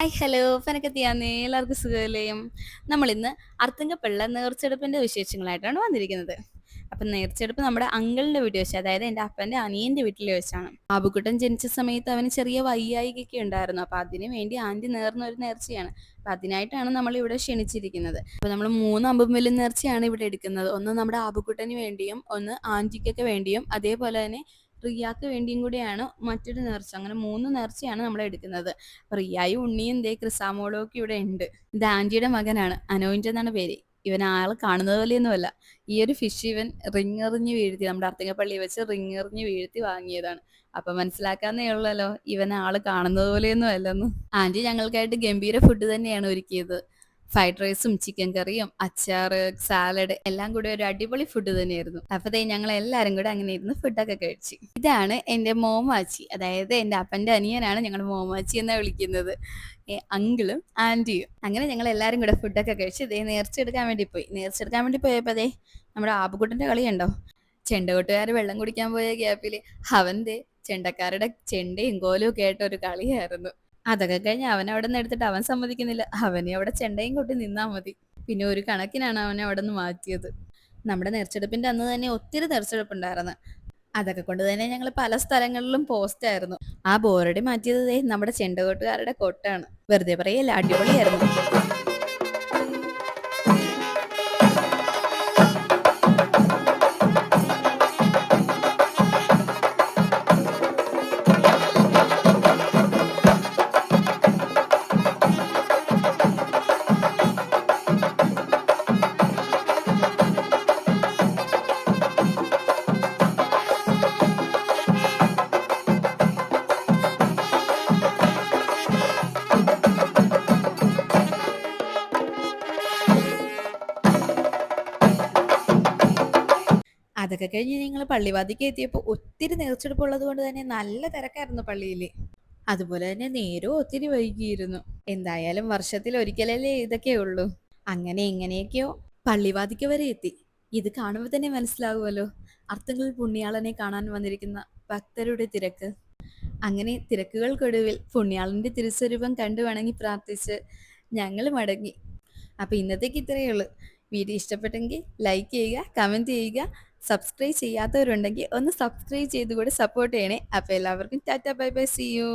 Hi hello. ഫനക്കെത്തിയാന്നേ എല്ലാവർക്കും സുഖമല്ലേയും നമ്മളിന്ന് അർത്തുങ്കപ്പള്ള നേർച്ചെടുപ്പിന്റെ വിശേഷങ്ങളായിട്ടാണ് വന്നിരിക്കുന്നത്. അപ്പം നേർച്ചെടുപ്പ് നമ്മുടെ അങ്കിളിന്റെ വീട്ടിൽ വെച്ച് അതായത് എന്റെ അപ്പന്റെ അനിയന്റെ വീട്ടിൽ വെച്ചാണ്. ആബുക്കുട്ടൻ ജനിച്ച സമയത്ത് അവന് ചെറിയ വയ്യായികൊക്കെ ഉണ്ടായിരുന്നു. അപ്പം അതിന് വേണ്ടി ആന്റി നേർന്ന ഒരു നേർച്ചയാണ്. അപ്പം അതിനായിട്ടാണ് നമ്മൾ ഇവിടെ ക്ഷണിച്ചിരിക്കുന്നത്. അപ്പം നമ്മൾ മൂന്ന് അമ്പും നേർച്ചയാണ് ഇവിടെ എടുക്കുന്നത്. ഒന്ന് നമ്മുടെ ആബുക്കുട്ടന് വേണ്ടിയും ഒന്ന് ആന്റിക്കൊക്കെ വേണ്ടിയും അതേപോലെ തന്നെ റിയാക്ക് വേണ്ടിയും കൂടിയാണ് മറ്റൊരു നേർച്ച. അങ്ങനെ മൂന്ന് നേർച്ചയാണ് നമ്മൾ എടുക്കുന്നത്. റിയായും ഉണ്ണിയും ദേ ക്രിസാമോളും ഒക്കെ ഇവിടെ ഉണ്ട്. ഇത് ആന്റിയുടെ മകനാണ്. അനോയിന്റെ എന്നാണ് പേര്. ഇവൻ ആൾ കാണുന്നത് പോലെയൊന്നുമല്ല. ഈ ഒരു ഫിഷ് ഇവൻ റിങ് എറിഞ്ഞ് വീഴ്ത്തി നമ്മുടെ അർത്തിങ്ങപ്പള്ളി വെച്ച് റിങ് എറിഞ്ഞ് വീഴ്ത്തി വാങ്ങിയതാണ്. അപ്പൊ മനസ്സിലാക്കാന്നേ ഉള്ളല്ലോ ഇവൻ ആൾ കാണുന്നത് പോലെയൊന്നും അല്ലെന്ന് ആന്റി ഞങ്ങൾക്കായിട്ട് ഗംഭീര ഫുഡ് തന്നെയാണ് ഒരുക്കിയത്. ഫ്രൈഡ് റൈസും ചിക്കൻ കറിയും അച്ചാർ സാലഡ് എല്ലാം കൂടി ഒരു അടിപൊളി ഫുഡ് തന്നെയായിരുന്നു. അപ്പത്തേ ഞങ്ങൾ എല്ലാവരും കൂടെ അങ്ങനെ ഇരുന്ന് ഫുഡൊക്കെ കഴിച്ചു. ഇതാണ് എന്റെ മോമാച്ചി. അതായത് എന്റെ അപ്പന്റെ അനിയനാണ് ഞങ്ങൾ മോമാച്ചി എന്നാ വിളിക്കുന്നത്. അങ്കിളും ആന്റിയും. അങ്ങനെ ഞങ്ങൾ എല്ലാവരും കൂടെ ഫുഡൊക്കെ കഴിച്ച് ഇതേ നേർച്ചെടുക്കാൻ വേണ്ടി പോയി. നേർച്ചെടുക്കാൻ വേണ്ടി പോയപ്പോൾ അതേ നമ്മുടെ ആബുകുട്ടന്റെ കളിയുണ്ടോ ചെണ്ടകൊട്ടുകാർ വെള്ളം കുടിക്കാൻ പോയ ഗ്യാപ്പിൽ അവന്റെ ചെണ്ടക്കാരുടെ ചെണ്ടയും കോലും ഒക്കെ ആയിട്ട് ഒരു കളിയായിരുന്നു. അതൊക്കെ കഴിഞ്ഞ് അവൻ അവിടെ നിന്ന് എടുത്തിട്ട് അവൻ സമ്മതിക്കുന്നില്ല. അവനെ അവിടെ ചെണ്ടയും കൊട്ടി നിന്നാ മതി. പിന്നെ ഒരു കണക്കിനാണ് അവനെ അവിടെ നിന്ന് മാറ്റിയത്. നമ്മുടെ നെർച്ചെടുപ്പിന്റെ അന്ന് തന്നെ ഒത്തിരി നെർച്ചെടുപ്പ് ഉണ്ടായിരുന്നു അതൊക്കെ കൊണ്ട് തന്നെ ഞങ്ങൾ പല സ്ഥലങ്ങളിലും പോസ്റ്റ് ആയിരുന്നു. ആ ബോറടി മാറ്റിയത് നമ്മുടെ ചെണ്ടകോട്ടുകാരുടെ കൊട്ടാണ്. വെറുതെ പറയല്ല അടിപൊളിയായിരുന്നു. അതൊക്കെ കഴിഞ്ഞ് ഞങ്ങൾ പള്ളിവാതിക്ക് എത്തിയപ്പോൾ ഒത്തിരി നേർച്ചെടുപ്പുള്ളത് കൊണ്ട് തന്നെ നല്ല തിരക്കായിരുന്നു പള്ളിയിൽ അതുപോലെ തന്നെ നേരവും ഒത്തിരി വൈകിയിരുന്നു. എന്തായാലും വർഷത്തിൽ ഒരിക്കലല്ലേ ഇതൊക്കെ ഉള്ളൂ. അങ്ങനെ എങ്ങനെയൊക്കെയോ പള്ളിവാതിക്ക് വരെ എത്തി. ഇത് കാണുമ്പോൾ തന്നെ മനസ്സിലാവുമല്ലോ. അർത്ഥങ്ങൾ പുണ്യാളനെ കാണാൻ വന്നിരിക്കുന്ന ഭക്തരുടെ തിരക്ക്. അങ്ങനെ തിരക്കുകൾക്കൊടുവിൽ പുണ്യാളന്റെ തിരുസ്വരൂപം കണ്ടു വണങ്ങി പ്രാർത്ഥിച്ച് ഞങ്ങൾ മടങ്ങി. അപ്പോൾ ഇന്നത്തേക്ക് ഇത്രയേ ഉള്ളൂ. വീഡിയോ ഇഷ്ടപ്പെട്ടെങ്കിൽ ലൈക്ക് ചെയ്യുക കമന്റ് ചെയ്യുക. സബ്സ്ക്രൈബ് ചെയ്യാത്തവരുണ്ടെങ്കിൽ ഒന്ന് സബ്സ്ക്രൈബ് ചെയ്ത് ചെയ്തുകൂടി സപ്പോർട്ട് ചെയ്യണേ. അപ്പോൾ എല്ലാവർക്കും tata bye bye see you